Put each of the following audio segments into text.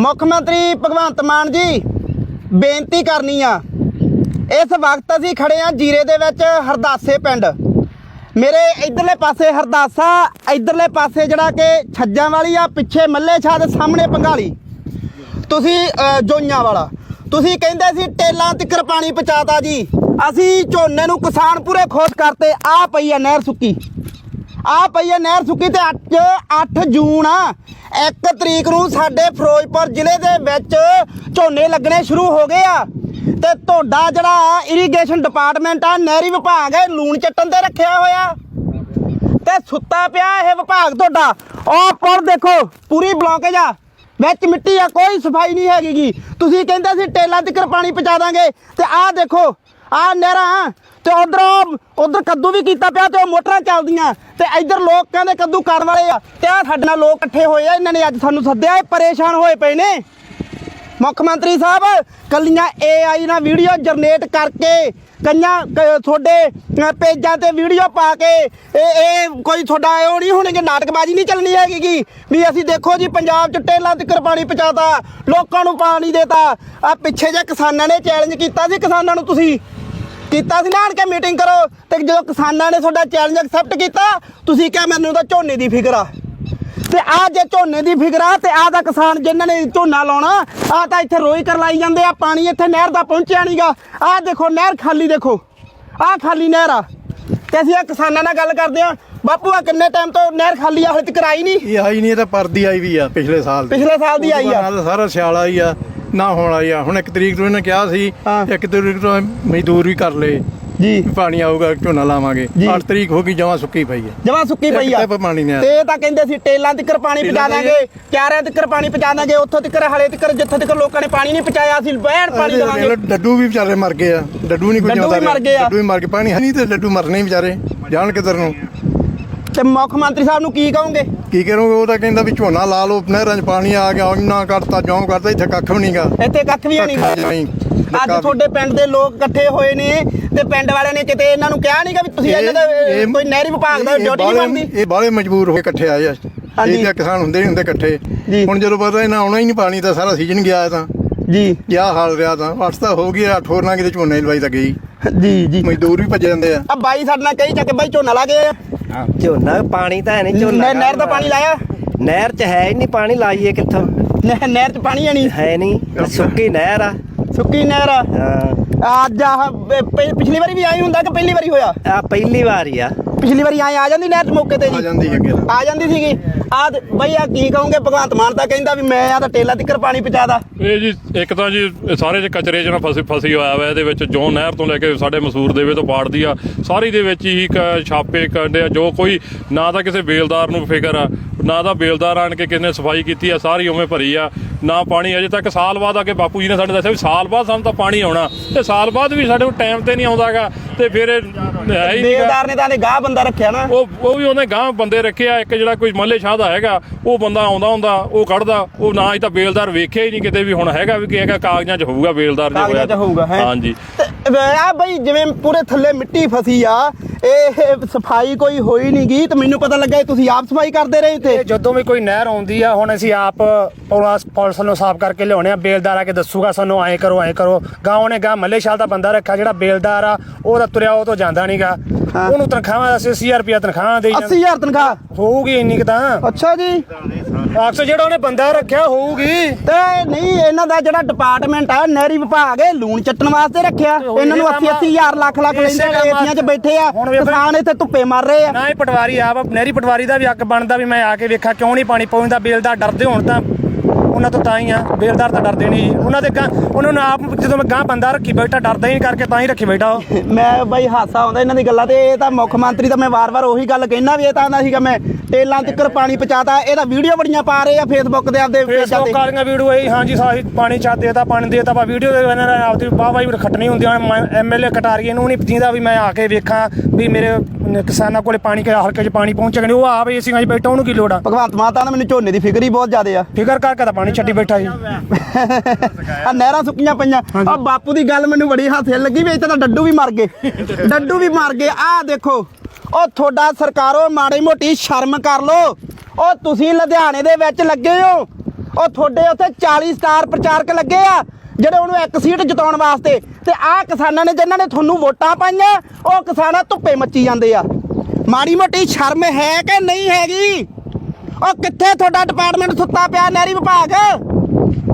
ਮੁੱਖ ਮੰਤਰੀ ਭਗਵੰਤ ਮਾਨ ਜੀ, ਬੇਨਤੀ ਕਰਨੀ ਆ। ਇਸ ਵਕਤ ਅਸੀਂ ਖੜੇ ਆ ਜੀਰੇ ਦੇ ਵਿੱਚ ਹਰਦਾਸੇ ਪਿੰਡ। ਮੇਰੇ ਇਧਰਲੇ ਪਾਸੇ ਹਰਦਾਸਾ, ਇਧਰਲੇ ਪਾਸੇ ਜਿਹੜਾ ਕਿ ਛੱਜਾਂ ਵਾਲੀ ਆ, ਪਿੱਛੇ ਮੱਲੇ ਛਾ ਦੇ ਸਾਹਮਣੇ ਪੰਗਾਲੀ ਤੁਸੀਂ ਜੋਈਆਂ ਵਾਲਾ। ਤੁਸੀਂ ਕਹਿੰਦੇ ਸੀ ਟੇਲਾਂ ਤਿੱਕਰ ਪਾਣੀ ਪਹੁੰਚਾਤਾ ਜੀ। ਅਸੀਂ ਝੋਨੇ ਨੂੰ ਕਿਸਾਨ ਪੂਰੇ ਖੁਸ਼ ਕਰਤੇ, ਆ ਪਈ ਆ ਨਹਿਰ ਸੁੱਕੀ। ਆ ਪਈ ਆ ਨਹਿਰ ਸੁੱਕੀ ਤੇ ਅੱਜ 8 ਜੂਨ ਆ। 1 ਤਰੀਕ ਨੂੰ ਸਾਡੇ ਫਿਰੋਜ਼ਪੁਰ ਜ਼ਿਲ੍ਹੇ ਦੇ ਵਿੱਚ ਝੋਨੇ ਲੱਗਣੇ ਸ਼ੁਰੂ ਹੋ ਗਏ ਆ। ਤੇ ਤੁਹਾਡਾ ਜਿਹੜਾ ਇਰੀਗੇਸ਼ਨ ਡਿਪਾਰਟਮੈਂਟ ਆ, ਨਹਿਰੀ ਵਿਭਾਗ ਹੈ ਲੂਣ ਚੱਟਣ ਤੇ ਰੱਖਿਆ ਹੋਇਆ। ਤੇ ਸੁੱਤਾ ਪਿਆ ਇਹ ਵਿਭਾਗ ਤੁਹਾਡਾ। ਉਹ ਪੁਲ ਦੇਖੋ, ਪੂਰੀ ਬਲੌਕੇਜ ਆ। ਵਿੱਚ ਮਿੱਟੀ ਆ, ਕੋਈ ਸਫ਼ਾਈ ਨਹੀਂ ਹੈਗੀ ਤੁਸੀਂ ਕਹਿੰਦੇ ਸੀ ਟੇਲਾਂ ਤੱਕ ਪਾਣੀ ਪਹੁੰਚਾ ਦਾਂਗੇ। ਤੇ ਆਹ ਦੇਖੋ, ਆਹ ਨਹਿਰਾਂ ਤੇ ਉਧਰ ਉਧਰ ਕੱਦੂ ਵੀ ਕੀਤਾ ਪਿਆ ਤੇ ਉਹ ਮੋਟਰਾਂ ਚੱਲਦੀਆਂ ਤੇ ਇੱਧਰ ਲੋਕ ਕਹਿੰਦੇ ਕੱਦੂ ਕਰਨ ਵਾਲੇ ਆ ਤੇ ਆ ਸਾਡੇ ਨਾਲ ਲੋਕ ਇਕੱਠੇ ਹੋਏ ਆ, ਇਹਨਾਂ ਨੇ ਅੱਜ ਸਾਨੂੰ ਸੱਦਿਆ, ਇਹ ਪਰੇਸ਼ਾਨ ਹੋਏ ਪਏ ਨੇ। ਮੁੱਖ ਮੰਤਰੀ ਸਾਹਿਬ, ਕੱਲੀਆਂ AI ਨਾਲ ਵੀਡੀਓ ਜਨਰੇਟ ਕਰਕੇ ਕਈਆਂ ਤੁਹਾਡੇ ਪੇਜਾਂ ਤੇ ਵੀਡੀਓ ਪਾ ਕੇ ਇਹ ਇਹ ਕੋਈ ਤੁਹਾਡਾ ਉਹ ਨਹੀਂ ਹੋਣਗੇ, ਨਾਟਕਬਾਜ਼ੀ ਨਹੀਂ ਚੱਲਣੀ ਹੈਗੀ ਗੀ ਵੀ ਅਸੀਂ ਦੇਖੋ ਜੀ, ਪੰਜਾਬ ਚ ਟੇਲਾਂ ਤੱਕ ਪਾਣੀ ਪਹੁੰਚਾਤਾ, ਲੋਕਾਂ ਨੂੰ ਪਾਣੀ ਦੇਤਾ। ਆ ਪਿੱਛੇ ਜੇ ਕਿਸਾਨਾਂ ਨੇ ਚੈਲੰਜ ਕੀਤਾ ਸੀ, ਕਿਸਾਨਾਂ ਨੂੰ ਤੁਸੀਂ ਕੀਤਾ ਸੀ ਨਾ ਆਣ ਕੇ ਮੀਟਿੰਗ ਕਰੋ। ਤੇ ਜਦੋਂ ਕਿਸਾਨਾਂ ਨੇ ਤੁਹਾਡਾ ਚੈਲੰਜ ਐਕਸੈਪਟ ਕੀਤਾ ਤੁਸੀਂ ਕਿਹਾ ਮੈਨੂੰ ਤਾਂ ਝੋਨੇ ਦੀ ਫਿਕਰ ਆ। ਤੇ ਆ ਜੇ ਝੋਨੇ ਦੀ ਫਿਕਰ ਆ ਤੇ ਆ ਦਾ ਕਿਸਾਨ ਜਿਨ੍ਹਾਂ ਨੇ ਝੋਨਾ ਲਾਉਣਾ ਆ ਤਾਂ ਇੱਥੇ ਰੋਈ ਕਰ ਲਾਈ ਜਾਂਦੇ ਆ ਪਾਣੀ ਇੱਥੇ ਨਹਿਰ ਦਾ ਪਹੁੰਚਿਆ ਨਹੀਂਗਾ ਆ ਦੇਖੋ ਨਹਿਰ ਖਾਲੀ ਦੇਖੋ। ਆ ਖਾਲੀ ਨਹਿਰ ਆ। ਤੇ ਅਸੀਂ ਆ ਕਿਸਾਨਾਂ ਨਾਲ ਗੱਲ ਕਰਦੇ ਆ ਬਾਪੂ ਆ ਕਿੰਨੇ ਟਾਈਮ ਤੋਂ ਨਹਿਰ ਖਾਲੀ ਆ ਹਲੇ ਤੱਕ ਆਈ ਨਹੀਂ ਇਹ ਆਈ ਨਹੀਂ ਇਹ ਤਾਂ ਪਰਦੀ ਆਈ ਵੀ ਆ ਪਿਛਲੇ ਸਾਲ ਦੀ। ਪਿਛਲੇ ਸਾਲ ਦੀ ਆਈ ਆ। ਨਾਲ ਸਾਰਾ ਸਿਆਲ ਆਈ ਆ। ਨਾ ਹੁਣ ਆਈ ਆ। ਹੁਣ ਇੱਕ ਤਰੀਕ ਤੋਂ ਇਹਨੇ ਕਿਹਾ ਸੀ ਹਾਂ। ਇੱਕ ਤਰੀਕ ਤੋਂ ਮਜ਼ਦੂਰ ਵੀ ਕਰ ਲਏ। ਜੀ। ਵੀ ਪਾਣੀ ਆਊਗਾ ਝੋਨਾ ਲਾਵਾਂਗੇ। ਜੀ। 8 ਤਰੀਕ ਹੋ ਗਈ ਜਮਾਂ ਸੁੱਕੀ ਪਈ ਆ ਜਮਾ ਸੁੱਕੀ ਪਈ ਆ। ਤਾਂ ਪਾਣੀ ਨਹੀਂ ਆਇਆ। ਤੇ ਇਹ ਤਾਂ ਕਹਿੰਦੇ ਸੀ ਟੇਲਾਂ ਤੱਕ ਪਾਣੀ ਪਹੁੰਚਾ ਟੇਲਾਂ ਦਾਂਗੇ ਕਿਆਰਿਆਂ ਤੱਕ ਪਾਣੀ ਪਹੁੰਚਾ ਦਾਂਗੇ ਉੱਥੋਂ ਤੱਕ ਹਲੇ ਤੱਕ ਜਿੱਥੇ ਤੱਕ ਲੋਕਾਂ ਨੇ ਪਾਣੀ ਨਹੀਂ ਪਹੁੰਚਾਇਆ ਅਸੀਂ ਬਹਿਣ ਪਾਣੀ ਦੇਵਾਂਗੇ। ਡੱਡੂ ਵੀ ਵਿਚਾਰੇ ਮਰ ਗਏ ਆ। ਡੱਡੂ ਨਹੀਂ ਕੋਈ ਡੱਡੂ ਵੀ ਮਰ ਗਏ ਆ। ਡੱਡੂ ਵੀ ਮਰ ਗਏ। ਪਾਣੀ ਹੈ ਨਹੀਂ ਤੇ ਡੱਡੂ ਮਰਨੇ ਹੀ ਵਿਚਾਰੇ ਜਾਣ ਕਿੱਧਰ ਨੂੰ। ਤੇ ਮੁੱਖ ਮੰਤਰੀ ਸਾਹਿਬ ਨੂੰ ਕੀ ਕਹੋਗੇ? ਕੀ ਕਰੋਗੇ? ਉਹ ਤਾਂ ਕਹਿੰਦਾ ਵੀ ਝੋਨਾ ਲਾ ਲਓ ਨਹਿਰਾਂ 'ਚ ਪਾਣੀ ਆ ਗਿਆ ਇੰਨਾ ਕਰਤਾ ਜਿਉਂ ਕਰਤਾ ਇੱਥੇ ਕੱਖ ਵੀ ਨਹੀਂਗਾ ਇੱਥੇ ਕੱਖ ਵੀ ਨਹੀਂ ਨਹੀਂ। ਅੱਜ ਤੁਹਾਡੇ ਪਿੰਡ ਦੇ ਲੋਕ ਇਕੱਠੇ ਹੋਏ ਨੇ ਤੇ ਪਿੰਡ ਵਾਲਿਆਂ ਨੇ ਕਿਤੇ ਇਹਨਾਂ ਨੂੰ ਕਿਹਾ ਨਹੀਂਗਾ ਵੀ ਤੁਸੀਂ ਇਹਨਾਂ ਦਾ ਕੋਈ ਨਹਿਰੀ ਵਿਭਾਗ ਦਾ ਡਿਊਟੀ ਨਹੀਂ ਬਣਦੀ? ਇਹ ਬਾਲੇ ਮਜਬੂਰ ਹੋ ਕੇ ਇਕੱਠੇ ਆਏ ਆ। ਇਹ ਤਾਂ ਕਿਸਾਨ ਹੁੰਦੇ ਨਹੀਂ ਹੁੰਦੇ ਜੀ। ਇਕੱਠੇ ਹੁਣ ਜਦੋਂ ਪਤਾ ਇਹਨਾਂ ਆਉਣਾ ਹੀ ਨਹੀਂ ਪਾਣੀ ਤਾਂ ਸਾਰਾ ਸੀਜ਼ਨ ਗਿਆ ਤਾਂ। ਜੀ। ਕਿਆ ਹਾਲ ਰਿਹਾ ਤਾਂ। ਅੱਠ ਤਾਂ ਹੋ ਗਈ ਅੱਠ ਹੋਰ ਨਾ ਕਿਤੇ ਝੋਨੇ ਲਵਾਈ ਤਾਂ ਗਈ। ਜੀ ਜੀ। ਮਜ਼ਦੂਰ ਵੀ ਭੱਜ ਜਾਂਦੇ ਆ। ਆ ਬਾਈ ਸਾਡੇ ਨਾਲ ਕਹੀ ਚੱਕੇ ਬਾਈ ਝੋਨਾ ਲਾ ਗਏ ਝੋਨਾ ਪਾਣੀ ਤਾਂ ਹੈ ਨਹੀਂ ਝੋਨਾ ਨਹਿ- ਨਹਿਰ ਦਾ ਪਾਣੀ ਲਾਇਆ? ਨਹਿਰ 'ਚ ਹੈ ਹੀ ਨਹੀਂ ਪਾਣੀ ਲਾਈਏ ਕਿੱਥੋਂ? ਨਹਿ- ਨਹਿਰ 'ਚ ਪਾਣੀ ਹੈ ਨਹੀਂ ਹੈ ਨਹੀਂ ਸੁੱਕੀ ਨਹਿਰ ਆ। ਸੁੱਕੀ ਨਹਿਰ ਆ? ਹਾਂ। ਅੱਜ ਆਹ ਪ- ਪ- ਪਿਛਲੀ ਵਾਰੀ ਵੀ ਆਈ ਹੁੰਦਾ ਕਿ ਪਹਿਲੀ ਵਾਰੀ ਹੋਇਆ? ਆ ਪਹਿਲੀ ਵਾਰ ਹੀ ਆ। ਪਿਛਲੀ ਵਾਰੀ ਆਏ ਆ ਜਾਂਦੀ ਨਹਿਰ ਮੌਕੇ ਤੇ ਆ ਜੀ ਜਾਂਦੀ ਅੱਗੇ ਤਾਂ। ਆ ਜਾਂਦੀ ਸੀਗੀ ਆ ਬਈ ਆ ਕੀ ਕਹੋਗੇ ਭਗਵੰਤ ਮਾਨ ਤਾਂ ਕਹਿੰਦਾ ਵੀ ਮੈਂ ਆ ਤਾਂ ਟੇਲਾ ਤਿੱਕਰ ਪਾਣੀ ਪਹੁੰਚਾਦਾ ਇਹ ਜੀ ਇੱਕ ਤਾਂ ਜੀ ਸਾਰੇ ਚ ਕਚਰੇ ਚ ਨਾ ਫਸੀ ਫਸੀ ਹੋਇਆ ਵਾ ਇਹਦੇ ਵਿੱਚ ਜੋ ਨਹਿਰ ਤੋਂ ਲੈ ਕੇ ਸਾਡੇ ਮਸੂਰ ਦੇਵੇ ਤੋਂ ਪਾੜਦੀ ਆ ਸਾਰੀ ਦੇ ਵਿੱਚ ਹੀ ਕ- ਛਾਪੇ ਕੱਢੇ ਆ ਜੋ ਕੋਈ ਨਾ ਤਾਂ ਕਿਸੇ ਬੇਲਦਾਰ ਨੂੰ ਫਿਕਰ ਆ ਨਾ ਤਾਂ ਬੇਲਦਾਰ ਆਣ ਕੇ ਕਿਸੇ ਨੇ ਸਫ਼ਾਈ ਕੀਤੀ ਆ ਸਾਰੀ ਉਵੇਂ ਭਰੀ ਆ ਨਾ ਪਾਣੀ ਅਜੇ ਤੱਕ ਸਾਲ ਬਾਅਦ ਆ ਕੇ ਬਾਪੂ ਜੀ ਨੇ ਸਾਡੇ ਦੱਸਿਆ ਵੀ ਸਾਲ ਬਾਅਦ ਸਾਨੂੰ ਤਾਂ ਪਾਣੀ ਆਉਣਾ ਤੇ ਸਾਲ ਬਾਅਦ ਵੀ ਸਾਡੇ ਕੋਲ ਟਾਈਮ ਤੇ ਨਹੀਂ ਆਉਂਦਾਗਾ ਤੇ ਫਿਰ ਇਹ ਹੈ ਹੀ ਨੀਗਾ। ਬੇਲਦਾਰ ਨੇ ਤਾਂ ਨੇ ਗਾਹ ਬੰਦਾ ਰੱਖਿਆ ਨਾ। ਉਹ ਉਹ ਵੀ ਉਹਨੇ ਗਾਂ ਬੰਦੇ ਰੱਖਿਆ ਇੱਕ ਜਿਹੜਾ ਕੋਈ ਮੱਲੇ ਸ਼ਾਹ ਦਾ ਹੈਗਾ ਉਹ ਬੰਦਾ ਆਉਂਦਾ ਹੁੰਦਾ ਉਹ ਕੱਢਦਾ ਉਹ ਨਾ ਹੀ ਤਾਂ ਬੇਲਦਾਰ ਵੇਖਿਆ ਹੀ ਨਹੀਂ ਕਿਤੇ ਵੀ ਹੁਣ ਹੈਗਾ ਵੀ ਕਿ ਹੈਗਾ ਕਾਗਜ਼ਾਂ 'ਚ ਹੋਊਗਾ ਬੇਲਦਾਰ ਜੇ ਕਾਗਜ਼ਾਂ 'ਚ ਹੋਊਗਾ, ਹੈਂ। ਹਾਂਜੀ। ਆ ਬਈ ਜਿਵੇਂ ਪੂਰੇ ਥੱਲੇ ਮਿੱਟੀ ਫਸੀ ਆ ਇਹ ਸਫ਼ਾਈ ਕੋਈ ਹੋਈ ਨਹੀਂ ਗਈ ਤੇ ਮੈਨੂੰ ਪਤਾ ਲੱਗਾ ਇਹ ਤੁਸੀਂ ਆਪ ਸਫ਼ਾਈ ਕਰਦੇ ਰਹੇ ਇੱਥੇ। ਇਹ ਜਦੋਂ ਵੀ ਕੋਈ ਨਹਿਰ ਆਉਂਦੀ ਆ ਹੁਣ ਅਸੀਂ ਆਪ ਪੁਲਿਸ ਪੁਲਿਸ ਨੂੰ ਸਾਫ਼ ਕਰਕੇ ਲਿਆਉਣੇ ਆ ਬੇਲਦਾਰ ਆ ਕੇ ਦੱਸੂਗਾ ਸਾਨੂੰ ਐਂ ਕਰੋ ਐਂ ਕਰੋ। ਗਾਉਂ ਨੇ ਗਾਂ ਮੱਲੇ ਸ਼ਾਲ ਦਾ ਬੰਦਾ ਰੱਖਿਆ ਜਿਹੜਾ ਬੇਲਦਾਰ ਆ ਉਹ ਤਾਂ ਤੁਰਿਆ ਉਹ ਤੋਂ ਜਾਂਦਾ ਨਹੀਂਗਾ ਉਹਨੂੰ ਤਨਖਾਹਾਂ ਅਸੀਂ 80000 ਰੁਪਇਆ ਤਨਖਾਹਾਂ ਦੇਈ ਜਾਂਦੇ 80000 ਤਨਖਾਹ? ਹੋਊਗੀ ਇੰਨੀ ਕੁ ਤਾਂ। ਅੱਛਾ ਜੀ। ਅਕਸਰ ਜਿਹੜਾ ਉਹਨੇ ਬੰਦਾ ਰੱਖਿਆ ਹੋਊਗੀ। ਤੇ ਨਹੀਂ ਇਹਨਾਂ ਦਾ ਜਿਹੜਾ ਡਿਪਾਰਟਮੈਂਟ ਆ ਨਹਿਰੀ ਵਿਭਾਗ ਇਹ ਲੂਣ ਚੱਟਣ ਵਾਸਤੇ ਰੱਖਿਆ। ਇਹਨਾਂ ਨੂੰ 80 80000 ਲੱਖ ਲੱਖ ਲੈਂਦੇ ਏਸੀਆਂ 'ਚ ਬੈਠੇ ਆ ਕਿਸਾਨ ਇੱਥੇ ਧੁੱਪੇ ਮਰ ਰਹੇ ਆ। ਨਾ ਪਟਵਾਰੀ ਆਪ ਨਹਿਰੀ ਪਟਵਾਰੀ ਦਾ ਵੀ ਹੱਕ ਬਣਦਾ ਵੀ ਮੈਂ ਆ ਕੇ ਵੇਖਾਂ ਕਿਉਂ ਨਹੀਂ ਪਾਣੀ ਪਹੁੰਚਦਾ ਬੇਲਦਾਰ ਡਰਦੇ ਹੋਣ ਤਾਂ ਉਹਨਾਂ ਤੋਂ ਤਾਂ ਹੀ ਆ ਬੇਲਦਾਰ ਤਾਂ ਡਰਦੇ ਨਹੀਂ। ਜੀ। ਉਹਨਾਂ ਦੇ ਗਾਂ ਉਹਨਾਂ ਨੂੰ ਆਪ ਜਦੋਂ ਮੈਂ ਗਾਂ ਬੰਦਾ ਰੱਖੀ ਬੈਠਾ ਡਰਦਾ ਹੀ ਨਹੀਂ ਕਰਕੇ ਤਾਂ ਹੀ ਰੱਖੀ ਬੈਠਾ ਉਹ। ਮੈਂ ਬਈ ਹਾਸਾ ਆਉਂਦਾ ਇਹਨਾਂ ਦੀ ਗੱਲਾਂ ਤੇ ਇਹ ਤਾਂ ਮੁੱਖ ਮੰਤਰੀ ਤਾਂ ਮੈਂ ਵਾਰ-ਵਾਰ ਉਹੀ ਗੱਲ ਕਹਿਣਾ ਵੀ ਇਹ ਤਾਂ ਆਂਦਾ ਸੀਗਾ ਮੈਂ ਟੇਲਾਂ ਤਿੱਕਰ ਪਾਣੀ ਪਹੁੰਚਾਤਾ ਇਹਦਾ ਵੀਡੀਓ ਬੜੀਆਂ ਪਾ ਰਹੇ ਆ ਫੇਸਬੁੱਕ ਤੇ ਆਪਦੇ ਪੇਜਾਂ ਫੇਸਬੁੱਕ ਤੇ। ਵਾਲੀਆਂ ਵੀਡੀਓ ਇਹ ਹਾਂਜੀ ਸਾਹੀ ਪਾਣੀ ਚਾ ਦੇਤਾ ਪਾਣੀ ਦੇਤਾ ਪਾ ਵੀਡੀਓ ਦੇ ਇਹਨਾਂ ਨੇ ਆਪਦੀ ਵਾਹ ਵਾਹ ਵੀ ਖੱਟਣੀ ਹੁੰਦੀ ਐਮਐਲਏ ਕਟਾਰੀਏ ਨੂੰ ਨਹੀਂ ਜਿੰਦਾ ਵੀ ਮੈਂ ਆ ਕੇ ਵੇਖਾਂ ਵੀ ਮੇਰੇ ਨ- ਕਿਸਾਨਾਂ ਕੋਲੇ ਪਾਣੀ ਕਿ ਹਲਕੇ 'ਚ ਪਾਣੀ ਪਹੁੰਚਿਆ ਕਿ ਨਹੀਂ ਉਹ ਆਪ ਏਸੀ 'ਚ ਬੈਠਾ ਉਹਨੂੰ ਕੀ ਲੋੜ ਆ? ਭਗਵੰਤ ਮਾਨ ਤਾਂ ਨਾ ਮੈਨੂੰ ਝੋਨੇ ਦੀ ਫਿਕਰ ਹੀ ਬਹੁਤ ਜ਼ਿਆਦੇ ਆ। ਫਿਕਰ ਕਰਕੇ ਤਾਂ ਪਾਣੀ ਛੱਡੀ ਬੈਠਾ ਜੀ ਆ ਨਹਿਰਾਂ ਸੁੱਕੀਆਂ ਪਈਆਂ। ਆ ਬਾਪੂ ਦੀ ਗੱਲ ਮੈਨੂੰ ਬੜੀ ਹਾਸੇ ਲੱਗੀ ਵੀ ਇੱਥੇ ਤਾਂ ਡੱਡੂ ਵੀ ਮਰ ਗਏ। ਡੱਡੂ ਵੀ ਮਰ ਗਏ। ਆ ਦੇਖੋ ਉਹ ਤੁਹਾਡਾ ਸਰਕਾਰੋ ਮਾੜੀ ਮੋਟੀ ਸ਼ਰਮ ਕਰ ਲੋ ਉਹ ਤੁਸੀਂ ਲੁਧਿਆਣੇ ਦੇ ਵਿੱਚ ਲੱਗੇ ਹੋ। ਉਹ ਤੁਹਾਡੇ ਉੱਥੇ 40 ਸਟਾਰ ਪ੍ਰਚਾਰਕ ਲੱਗੇ ਆ। ਜਿਹੜੇ ਉਹਨੂੰ ਇੱਕ ਸੀਟ ਜਿਤਾਉਣ ਵਾਸਤੇ ਤੇ ਆਹ ਕਿਸਾਨਾਂ ਨੇ ਜਿਨ੍ਹਾਂ ਨੇ ਤੁਹਾਨੂੰ ਵੋਟਾਂ ਪਾਈਆਂ, ਉਹ ਕਿਸਾਨਾਂ ਧੁੱਪੇ ਮੱਚੀ ਜਾਂਦੇ ਆ। ਮਾੜੀ ਮੋਟੀ ਸ਼ਰਮ ਹੈ ਕਿ ਨਹੀਂ ਹੈਗੀ? ਉਹ ਕਿੱਥੇ ਤੁਹਾਡਾ ਡਿਪਾਰਟਮੈਂਟ ਸੁੱਤਾ ਪਿਆ ਨਹਿਰੀ ਵਿਭਾਗ?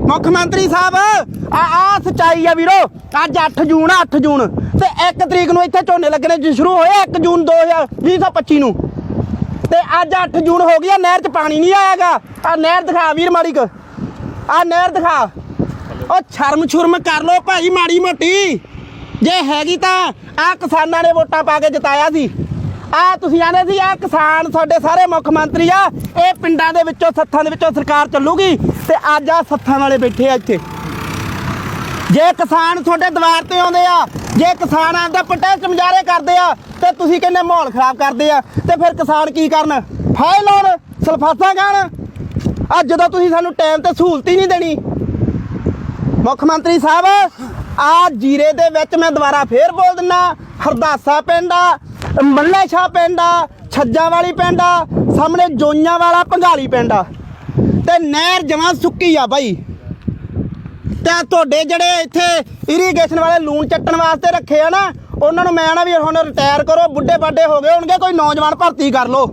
ਮੁੱਖ ਮੰਤਰੀ ਸਾਹਿਬ, ਆ ਆ ਸਚਾਈ ਆ ਵੀਰੋ, ਅੱਜ 8 ਜੂਨ ਆ 8 ਜੂਨ। ਤੇ 1 ਤਰੀਕ ਨੂੰ ਇੱਥੇ ਝੋਨੇ ਲੱਗਣੇ ਜੀ ਸ਼ੁਰੂ ਹੋਏ 1 ਜੂਨ 2025 ਨੂੰ। ਤੇ ਅੱਜ 8 ਜੂਨ ਹੋ ਗਈ ਆ, ਨਹਿਰ 'ਚ ਪਾਣੀ ਨਹੀਂ ਆਇਆਗਾ। ਆ ਨਹਿਰ ਦਿਖਾ ਵੀਰ ਮਾੜੀ ਕ। ਆ ਨਹਿਰ ਦਿਖਾ। ਉਹ ਸ਼ਰਮ ਛੁਰਮ ਕਰ ਲੋ ਭਾਈ ਮਾੜੀ ਮੋਟੀ। ਜੇ ਹੈਗੀ ਤਾਂ ਆ ਕਿਸਾਨਾਂ ਨੇ ਵੋਟਾਂ ਪਾ ਕੇ ਜਿਤਾਇਆ ਸੀ। ਆ ਤੁਸੀਂ ਆਨੇ ਸੀ ਆ ਕਿਸਾਨ ਸਾਡੇ ਸਾਰੇ ਮੁੱਖ ਮੰਤਰੀ ਆ, ਇਹ ਪਿੰਡਾਂ ਦੇ ਵਿੱਚੋਂ, ਸੱਥਾਂ ਦੇ ਵਿੱਚੋਂ ਸਰਕਾਰ ਚੱਲੂਗੀ ਤੇ ਅੱਜ ਆ ਸੱਥਾਂ ਵਾਲੇ ਬੈਠੇ ਆ ਇੱਥੇ। ਜੇ ਕਿਸਾਨ ਤੁਹਾਡੇ ਦੁਆਰ ਤੇ ਆਉਂਦੇ ਆ, ਜੇ ਕਿਸਾਨ ਆਪਦਾ ਪ੍ਰੋਟੈਸਟ ਮੁਜ਼ਾਹਰੇ ਕਰਦੇ ਆ, ਤੇ ਤੁਸੀਂ ਕਹਿੰਦੇ ਮਾਹੌਲ ਖਰਾਬ ਕਰਦੇ ਆ, ਤੇ ਫਿਰ ਕਿਸਾਨ ਕੀ ਕਰਨ? ਫਾਇਲ ਲਾਉਣ ਸਲਫਾਸਾਂ ਖਾਣ ਆ ਜਦੋਂ ਤੁਸੀਂ ਸਾਨੂੰ ਟਾਈਮ ਤੇ ਸਹੂਲਤ ਹੀ ਨਹੀਂ ਦੇਣੀ। ਮੁੱਖ ਮੰਤਰੀ ਸਾਹਿਬ, ਆ ਜੀਰੇ ਦੇ ਵਿੱਚ ਮੈਂ ਦੁਬਾਰਾ ਫੇਰ ਬੋਲ ਦਿੰਨਾ, ਹਰਦਾਸਾ ਪਿੰਡ ਆ, ਮੱਲੇ ਸ਼ਾਹ ਪਿੰਡ ਆ ਛੱਜਾਂ ਵਾਲੀ ਪਿੰਡ ਆ, ਸਾਹਮਣੇ ਜੋਈਆਂ ਵਾਲਾ ਭੰਗਾਲੀ ਪਿੰਡ ਆ। ਤੇ ਨਹਿਰ ਜਮਾਂ ਸੁੱਕੀ ਆ ਬਾਈ। ਤੇ ਤੁਹਾਡੇ ਜਿਹੜੇ ਇੱਥੇ ਇਰੀਗੇਸ਼ਨ ਵਾਲੇ ਲੂਣ ਚੱਟਣ ਵਾਸਤੇ ਰੱਖੇ ਆ ਨਾ, ਉਹਨਾਂ ਨੂੰ ਮੈਂ ਨਾ ਵੀ ਹੁਣ ਰਿਟਾਇਰ ਕਰੋ, ਬੁੱਢੇ ਬਾਡੇ ਹੋ ਗਏ ਹੋਣਗੇ, ਕੋਈ ਨੌਜਵਾਨ ਭਰਤੀ ਕਰ ਲਓ।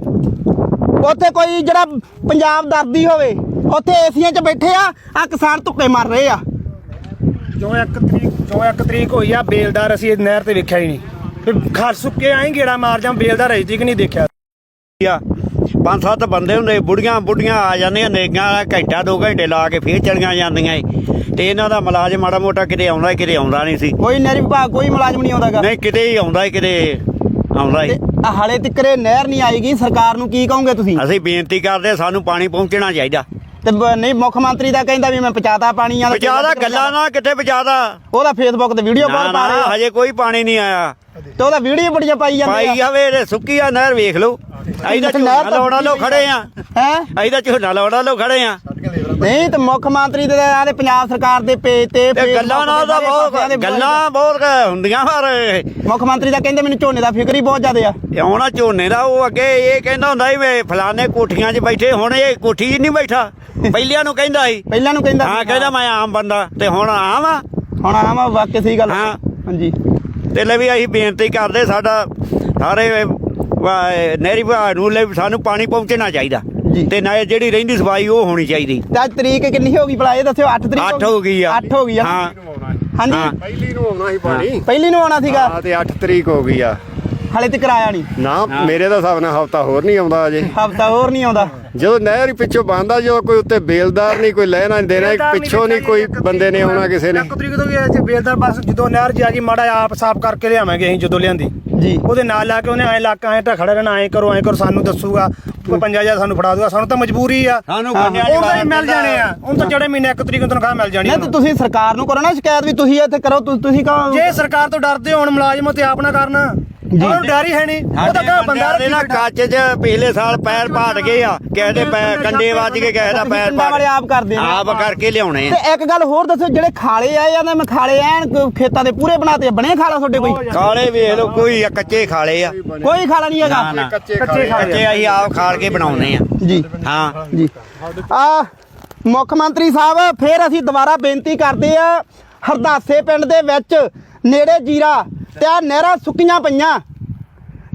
ਉੱਥੇ ਕੋਈ ਜਿਹੜਾ ਪੰਜਾਬ ਦਰਦੀ ਹੋਵੇ, ਉੱਥੇ ਏਸੀਆਂ 'ਚ ਬੈਠੇ ਆ ਆ ਕਿਸਾਨ ਧੁੱਕੇ ਮਰ ਰਹੇ ਆ। ਜੋ ਇੱਕ ਤਰੀਕ ਜੋ ਇੱਕ ਤਰੀਕ ਹੋਈ ਆ ਬੇਲਦਾਰ ਅਸੀਂ ਇਹ ਨਹਿਰ ਤੇ ਵੇਖਿਆ ਹੀ ਨਹੀਂ। ਫਿਰ ਖਰ ਸੁੱਕੇ ਆਏ ਗੇੜਾ ਮਾਰ ਜਾਂ ਬੇਲਦਾਰ ਅਜੇ ਤੱਕ ਨਹੀਂ ਦੇਖਿਆ। ਆ ਪੰਜ ਸੱਤ ਬੰਦੇ ਹੁੰਦੇ ਬੁੜੀਆਂ ਬੁੜੀਆਂ ਆ ਜਾਂਦੀਆਂ ਨੇਗੀਆਂ ਘੰਟਾ ਦੋ ਘੰਟੇ ਲਾ ਕੇ ਫੇਰ ਚਲੀਆਂ ਜਾਂਦੀਆਂ ਏ ਤੇ ਇਹਨਾਂ ਦਾ ਮੁਲਾਜ਼ਮ ਮਾੜਾ ਮੋਟਾ ਕਿਤੇ ਆਉਂਦਾ ਕਿਤੇ ਆਉਂਦਾ ਨਹੀਂ ਸੀ। ਕੋਈ ਨਹਿਰੀ ਵਿਭਾਗ ਕੋਈ ਮੁਲਾਜ਼ਮ ਨਹੀਂ ਆਉਂਦਾਗਾ ਨਹੀਂ ਕਿਤੇ ਹੀ ਆਉਂਦਾ ਕਿਤੇ ਆਉਂਦਾ ਆਹ ਹਾਲੇ ਤੱਕਰੇ ਨਹਿਰ ਨਹੀਂ ਆਏਗੀ ਸਰਕਾਰ ਨੂੰ ਕੀ ਕਹੋਗੇ ਤੁਸੀਂ? ਅਸੀਂ ਬੇਨਤੀ ਕਰਦੇ ਸਾਨੂੰ ਪਾਣੀ ਪਹੁੰਚਣਾ ਚਾਹੀਦਾ। ਤੇ ਬ- ਨਹੀਂ ਮੁੱਖ ਮੰਤਰੀ ਦਾ ਕਹਿੰਦਾ ਵੀ ਮੈਂ ਪਹੁੰਚਾਤਾ ਪਾਣੀ ਆ ਬਚਾਦਾ ਗੱਲਾਂ ਨਾ ਕਿੱਥੇ ਬਚਾਦਾ ਉਹਦਾ ਫੇਸਬੁੱਕ ਤੇ ਵੀਡੀਓ ਨਾ ਬਹੁਤ ਪਾ ਰਹੇ। ਨਾ ਹਜੇ ਕੋਈ ਪਾਣੀ ਨਹੀਂ ਆਇਆ। ਤੇ ਉਹਦਾ ਵੀਡੀਓ ਬੜੀਆਂ ਪਾਈ ਪਾਈ ਜਾਂਦੇ ਆ। ਜਾਵੇ ਇਹਦੇ ਸੁੱਕੀ ਆ ਨਹਿਰ ਵੇਖ ਲਓ। ਅਸੀਂ ਤਾਂ ਝੋਨਾ ਲਾਉਣਾ ਲੋ ਖੜੇ ਆ। ਹੈ? ਅਸੀਂ ਤਾਂ ਝੋਨਾ ਲਾਉਣਾ ਲੋ ਖੜੇ ਆ। ਨਹੀਂ ਤੇ ਮੁੱਖ ਮੰਤਰੀ ਦੇ ਆਦੇ ਪੰਜਾਬ ਸਰਕਾਰ ਦੇ ਪੇਜ ਤੇ ਗੱਲਾਂ ਨਾਲ ਦੇ ਬਹੁਤ ਗੱਲਾਂ ਬਹੁਤ ਹੁੰਦੀਆਂ ਪਰ ਮੁੱਖ ਮੰਤਰੀ ਦਾ ਕਹਿੰਦੇ ਮੈਨੂੰ ਝੋਨੇ ਦਾ ਫਿਕਰ ਹੀ ਬਹੁਤ ਜ਼ਿਆਦਾ ਆ। ਆਉਣਾ ਝੋਨੇ ਦਾ ਉਹ ਅੱਗੇ ਇਹ ਕਹਿੰਦਾ ਹੁੰਦਾ ਸੀ ਵੇ ਫਲਾਣੇ ਕੋਠੀਆਂ 'ਚ ਬੈਠੇ ਹੁਣ ਇਹ ਕੋਠੀ 'ਚ ਨਹੀਂ ਬੈਠਾ। ਪਹਿਲਿਆਂ ਨੂੰ ਕਹਿੰਦਾ ਸੀ। ਪਹਿਲਾਂ ਨੂੰ ਕਹਿੰਦਾ ਹਾਂ ਕਹਿੰਦਾ ਮੈਂ ਆਮ ਬੰਦਾ ਤੇ ਹੁਣ ਆਮ ਆ। ਹੁਣ ਆਵਾਂ ਵਾਕਿਆ ਸਹੀ ਗੱਲ ਹਾਂ। ਹਾਂਜੀ। ਤੇ ਲੈ ਵੀ ਅਸੀਂ ਬੇਨਤੀ ਕਰਦੇ ਸਾਡਾ ਸਾਰੇ ਨਹਿਰੀ ਵਿਭਾਗ ਨੂੰ ਲੈ ਵੀ ਸਾਨੂੰ ਪਾਣੀ ਪਹੁੰਚਣਾ ਚਾਹੀਦਾ। ਜੀ। ਤੇ ਨਾ ਜਿਹੜੀ ਰਹਿੰਦੀ ਸਫ਼ਾਈ ਉਹ ਹੋਣੀ ਚਾਹੀਦੀ। ਤੇ ਅੱਜ ਤਰੀਕ ਕਿੰਨੀ ਹੋ ਗਈ ਭਲਾ ਇਹ ਦੱਸਿਓ 8 ਤਰੀਕ ਅੱਠ ਹੋ ਗਈ ਆ। 8 ਹੋ ਗਈ ਆ। ਹਾਂ। ਹਾਂਜੀ? ਹਾਂ। ਪਹਿਲੀ ਨੂੰ ਆਉਣਾ ਸੀ ਪਾਣੀ। ਪਹਿਲੀ ਨੂੰ ਆਉਣਾ ਸੀਗਾ। ਹਾਂ ਤੇ 8 ਤਰੀਕ ਹੋ ਗਈ ਆ। ਹਾਲੇ ਤੱਕ ਆਇਆ ਨਹੀਂ। ਨਾ ਮੇਰੇ ਦਾ ਹਿਸਾਬ ਨਾਲ ਹਫਤਾ ਹੋਰ ਨਹੀਂ ਆਉਂਦਾ ਅਜੇ। ਹਫਤਾ ਹੋਰ ਨਹੀਂ ਆਉਂਦਾ। ਜਦੋਂ ਨਹਿਰ ਹੀ ਪਿੱਛੋਂ ਬੰਦਾ ਜਦੋਂ ਕੋਈ ਉੱਤੇ ਬੇਲਦਾਰ ਨਹੀਂ ਕੋਈ ਲੈਣਾ ਨਹੀਂ ਦੇਣਾ ਪਿੱਛੋਂ ਨਹੀਂ ਕੋਈ ਬੰਦੇ ਨੇ ਆਉਣਾ ਕਿਸੇ ਨੇ। ਇੱਕ ਤਰੀਕ ਤੋਂ ਵੀ ਇਹ ਬੇਲਦਾਰ ਬਸ ਜਦੋਂ ਨਹਿਰ ਜੀ ਆ ਗਈ ਮਾੜਾ ਆਪ ਸਾਫ਼ ਕਰਕੇ ਲਿਆਵਾਂਗੇ ਅਸੀਂ ਜਦੋਂ ਲਿਆਂਦੀ। ਜੀ। ਉਹਦੇ ਨਾਲ ਲਾ ਕੇ ਉਹਨੇ ਐ ਇਲਾਕਾ ਐ ਢਖੜਾ ਰਹਿਣਾ ਐ ਕਰੋ ਐ ਕਰੋ ਸਾਨੂੰ ਦੱਸੂਗਾ ਕੋਈ 5000 ਸਾਨੂੰ ਫੜਾ ਦੂਗਾ ਸਾਨੂੰ ਤਾਂ ਮਜਬੂਰੀ ਆ। ਸਾਨੂੰ ਹਾਂ। ਗੰਡਿਆਂ 'ਚ ਉਹ ਤਾਂ ਹੀ ਵਾਰ ਮਿਲ ਜਾਣੇ ਆ ਹੁਣ ਤਾਂ ਜਿਹੜੇ ਮਹੀਨੇ ਇੱਕ ਤਰੀਕ ਨੂੰ ਤਨਖਾਹ ਮਿਲ ਜਾਣੀ ਨਹੀਂ ਤੇ ਤੁਸੀਂ ਸਰਕਾਰ ਨੂੰ ਕਰੋ ਨਾ ਸ਼ਿਕਾਇਤ ਵੀ ਤੁਸੀਂ ਇੱਥੇ ਕਰੋ ਤੁ- ਤੁਸੀਂ ਕਹੋ ਜੇ ਸਰਕਾਰ ਤੋਂ ਡਰਦੇ ਹੋਣ ਮੁਲਾਜ਼ਮ ਤੇ ਆਪ ਨਾ ਕਰਨ। ਉਹਨੂੰ ਡਰ ਹੀ ਹੈ ਨਹੀਂ। ਉਹ ਤਾਂ ਕਹੇ ਬੰਦਾ ਦੇ ਨਾ ਕੱਚ 'ਚ ਪਿਛਲੇ ਸਾਲ ਪੈਰ ਪਾਟ ਗਏ ਆ ਕਿਸੇ ਦੇ ਪੈਰ ਕੰਡੇ ਵੱਜ ਕੇ ਕਿਸੇ ਦਾ ਪੈਰ ਵਾਲੇ ਆਪ ਕਰਦੇ ਨੇ। ਆਪ ਕਰਕੇ ਲਿਆਉਣੇ ਆ। ਤੇ ਇੱਕ ਗੱਲ ਹੋਰ ਦੱਸੋ ਜਿਹੜੇ ਖਾਲੇ ਆਏ ਜਾਂਦੇ ਮੈਂ ਖਾਲੇ ਐਨ ਕ- ਖੇਤਾਂ ਦੇ ਪੂਰੇ ਬਣਾਤੇ ਆ। ਬਣੇ ਖਾਲਾ ਤੁਹਾਡੇ ਕੋਈ? ਖਾਲੇ ਵੇਖ ਲਓ ਕੋਈ ਆ ਕੱਚੇ ਖਾਲੇ ਆ। ਕੋਈ ਖਾਲਾ ਨਹੀਂ ਹੈਗਾ? ਨਾ ਨਾ। ਕੱਚੇ ਕੱਚੇ ਖਾ ਕੱਚੇ ਅਸੀਂ ਆਪ ਖਾਲ ਕੇ ਬਣਾਉਨੇ ਆ। ਜੀ। ਹਾਂ। ਜੀ। ਆ ਮੁੱਖ ਮੰਤਰੀ ਸਾਹਿਬ ਫਿਰ ਅਸੀਂ ਦੁਬਾਰਾ ਬੇਨਤੀ ਕਰਦੇ ਆ ਹਰਦਾਸੇ ਪਿੰਡ ਦੇ ਵਿੱਚ ਨੇੜੇ ਜੀਰਾ ਤੇ ਆ ਨਹਿਰਾਂ ਸੁੱਕੀਆਂ ਪਈਆਂ।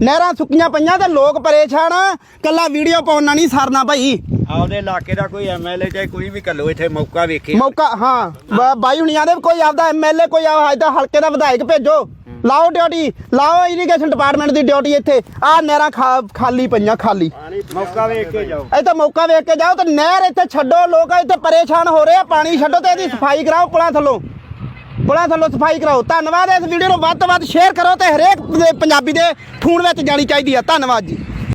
ਨਹਿਰਾਂ ਸੁੱਕੀਆਂ ਪਈਆਂ ਤੇ ਲੋਕ ਪਰੇਸ਼ਾਨ। ਆ ਕੱਲਾ ਵੀਡੀਓ ਪਾਉਣਾ ਨਹੀਂ ਸਰਨਾ ਭਾਈ। ਆਪਦੇ ਇਲਾਕੇ ਦਾ ਕੋਈ ਐਮਐਲਏ ਚਾਹੇ ਕੋਈ ਵੀ ਕੱਲੋ ਇੱਥੇ ਮੌਕਾ ਵੇਖੇ। ਮੌਕਾ ਹਾਂ। ਬ- ਬਾਈ ਹੁਣੀਆਂ ਦੇ ਕੋਈ ਆਪਦਾ ਐਮਐਲਏ ਕੋਈ ਆਪਦਾ ਹਲਕੇ ਦਾ ਵਿਧਾਇਕ ਭੇਜੋ। ਲਾਓ ਡਿਊਟੀ ਲਾਓ ਇਰੀਗੇਸ਼ਨ ਡਿਪਾਰਟਮੈਂਟ ਦੀ ਡਿਊਟੀ ਇੱਥੇ। ਆ ਨਹਿਰਾਂ ਖਾ- ਖਾਲੀ ਪਈਆਂ ਖਾਲੀ। ਮੌਕਾ ਵੇਖ ਕੇ ਜਾਓ। ਇੱਥੇ ਮੌਕਾ ਵੇਖ ਕੇ ਜਾਓ ਤੇ ਨਹਿਰ ਇੱਥੇ ਛੱਡੋ। ਲੋਕ ਇੱਥੇ ਪਰੇਸ਼ਾਨ ਹੋ ਰਹੇ ਆ ਪਾਣੀ ਛੱਡੋ ਤੇ ਇਹਦੀ ਸਫ਼ਾਈ ਕਰਾਓ ਪੁਲਾਂ ਥੱਲੋਂ। ਪੁਲਾਂ ਥੱਲੋਂ ਸਫ਼ਾਈ ਕਰਾਓ। ਧੰਨਵਾਦ ਇਸ ਵੀਡੀਓ ਨੂੰ ਵੱਧ ਤੋਂ ਵੱਧ ਸ਼ੇਅਰ ਕਰੋ ਤੇ ਹਰੇਕ ਪੰਜਾਬੀ ਦੇ ਫੋਨ ਵਿੱਚ ਜਾਣੀ ਚਾਹੀਦੀ ਆ। ਧੰਨਵਾਦ ਜੀ।